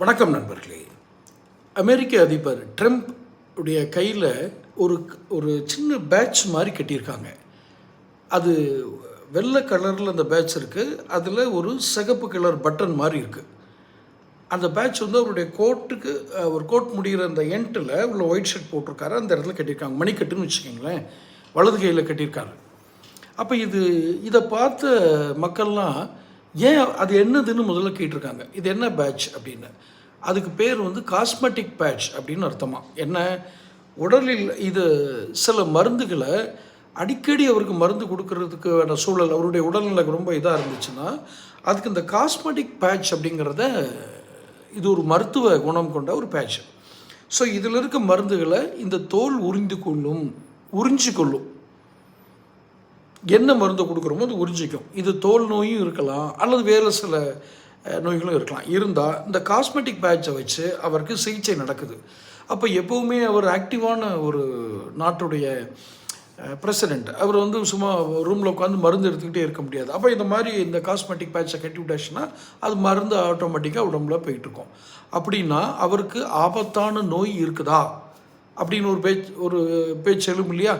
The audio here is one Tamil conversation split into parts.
வணக்கம் நண்பர்களே. அமெரிக்க அதிபர் ட்ரம்ப் உடைய கையில் ஒரு ஒரு சின்ன பேட்ச் மாதிரி கட்டியிருக்காங்க. அது வெள்ளை கலரில் அந்த பேட்ச் இருக்குது அதில் ஒரு சிகப்பு கலர் பட்டன் மாதிரி இருக்குது அந்த பேட்ச் வந்து அவருடைய கோட்டுக்கு ஒரு கோட் முடிகிற அந்த எண்டில் உள்ள ஒயிட் ஷர்ட் போட்டிருக்காரு. அந்த இடத்துல கட்டியிருக்காங்க. மணிக்கட்டுன்னு வச்சுக்கோங்களேன். வலது கையில் கட்டியிருக்காரு. அப்போ இது இதை பார்த்த மக்கள்லாம் ஏன் அது என்னதுன்னு முதல்ல கேட்டிருக்காங்க. இது என்ன பேட்ச் அப்படின்னு. அதுக்கு பேர் வந்து காஸ்மெட்டிக் பேட்ச் அப்படின்னு அர்த்தமா. என்ன? உடலில் இது சில மருந்துகளை அடிக்கடி அவருக்கு மருந்து கொடுக்கறதுக்கான சூழல் அவருடைய உடல்நிலை ரொம்ப இதாக இருந்துச்சுன்னா அதுக்கு இந்த காஸ்மெட்டிக் பேட்ச் அப்படிங்கிறத இது ஒரு மருத்துவ குணம் கொண்ட ஒரு பேட்ச் ஸோ இதில் இருக்க மருந்துகளை இந்த தோல் உறிந்து கொள்ளும் உறிஞ்சு கொள்ளும். என்ன மருந்து கொடுக்குறோமோ அது உறிஞ்சிக்கும். இது தோல் நோயும் இருக்கலாம் அல்லது வேறு சில நோய்களும் இருக்கலாம். இருந்தால் இந்த காஸ்மெட்டிக் பேட்சை வச்சு அவருக்கு சிகிச்சை நடக்குது. அப்போ எப்போவுமே அவர் ஆக்டிவான ஒரு நாட்டுடைய பிரசிடெண்ட் அவர் வந்து சும்மா ரூமில் உட்காந்து மருந்து எடுத்துக்கிட்டே இருக்க முடியாது. அப்போ இந்த மாதிரி இந்த காஸ்மெட்டிக் பேட்சை கட்டி விட்டாச்சுன்னா அது மருந்து ஆட்டோமேட்டிக்காக உடம்புல போயிட்டுருக்கும். அப்படின்னா அவருக்கு ஆபத்தான நோய் இருக்குதா? அப்படின்னு ஒரு பேச்சு ஒரு பேச்சு எழும் இல்லையா?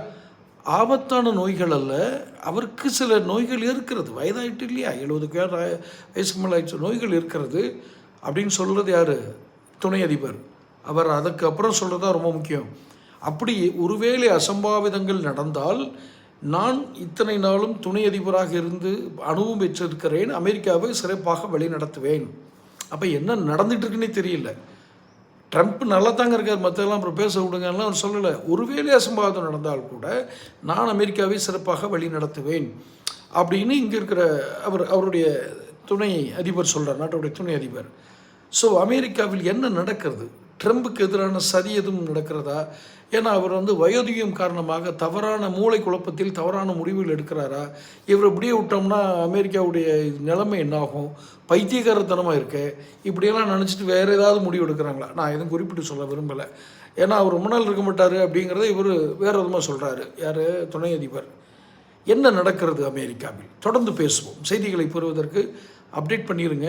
ஆபத்தான நோய்கள் அல்ல. அவருக்கு சில நோய்கள் இருக்கிறது. வயதாயிட்டு இல்லையா? எழுபதுக்கு பேர் வயசுக்கு மேலே ஆயிடுச்சு. நோய்கள் இருக்கிறது. அப்படின்னு சொல்கிறது யார்? துணை அதிபர். அவர் அதுக்கு அப்புறம் சொல்கிறது தான் ரொம்ப முக்கியம். அப்படி ஒருவேளை அசம்பாவிதங்கள் நடந்தால் நான் இத்தனை நாளும் துணை அதிபராக இருந்து அனுபவம் பெற்றிருக்கிறேன். அமெரிக்காவை சிறப்பாக வழி நடத்துவேன் அப்போ என்ன நடந்துட்டு இருக்குன்னே தெரியல. ட்ரம்ப் நல்லா தாங்க இருக்கார் மற்றெல்லாம் அப்புறம் பேச விடுங்கலாம் அவர் சொல்லலை. ஒருவேளை அசம்பாவிதம் நடந்தால் கூட நான் அமெரிக்காவை சிறப்பாக வழி நடத்துவேன் அப்படின்னு இங்கே இருக்கிற அவர் அவருடைய துணை அதிபர் சொல்கிறார் நாட்டுடைய துணை அதிபர். ஸோ அமெரிக்காவில் என்ன நடக்கிறது? ட்ரம்புக்கு எதிரான சதி எதுவும் நடக்கிறதா? ஏன்னா அவர் வந்து வயோதிகம் காரணமாக தவறான மூளை குழப்பத்தில் தவறான முடிவுகள் எடுக்கிறாரா? இவர் இப்படியே விட்டோம்னா அமெரிக்காவுடைய நிலைமை என்னாகும்? பைத்தியகாரத்தனமாக இருக்கு? இப்படியெல்லாம் நினச்சிட்டு வேறு ஏதாவது முடிவு எடுக்கிறாங்களா? நான் எதுவும் குறிப்பிட்டு சொல்ல விரும்பலை. ஏன்னா அவர் ரொம்ப நாள் இருக்க மாட்டார் அப்படிங்கிறத இவர் வேறு விதமாக சொல்கிறாரு யார்? துணை அதிபர். என்ன நடக்கிறது அமெரிக்காவில்? தொடர்ந்து பேசுவோம். செய்திகளை பெறுவதற்கு அப்டேட் பண்ணிடுங்க